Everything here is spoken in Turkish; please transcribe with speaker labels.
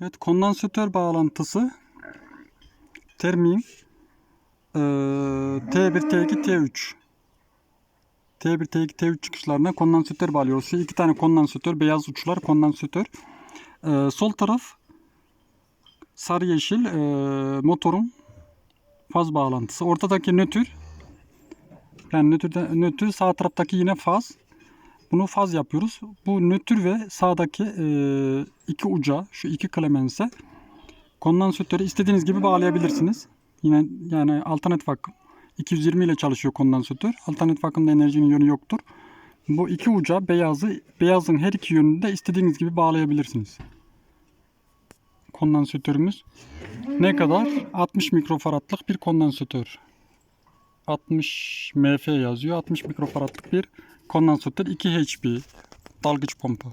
Speaker 1: Evet kondansatör bağlantısı termin eee, T1, T2, T3 T1, T2, T3 çıkışlarına kondansatör bağlıyoruz. İki tane kondansatör, beyaz uçlar kondansatör. Eee, sol taraf sarı yeşil eee, motorun faz bağlantısı. Ortadaki nötr yani nötrde, nötr sağ taraftaki yine faz. Bunu faz yapıyoruz. Bu nötr ve sağdaki eee, iki uca, şu iki klemense kondansatörü istediğiniz gibi bağlayabilirsiniz. Yine yani alternatif akım 220 ile çalışıyor kondansatör. Alternatif akımda enerjinin yönü yoktur. Bu iki uca beyazı, beyazın her iki yönünü de istediğiniz gibi bağlayabilirsiniz. Kondansatörümüz ne kadar? 60 mikrofaradlık bir kondansatör. 60 MF yazıyor. 60 mikrofaradlık bir kondansatör 2 HP dalgıç pompa.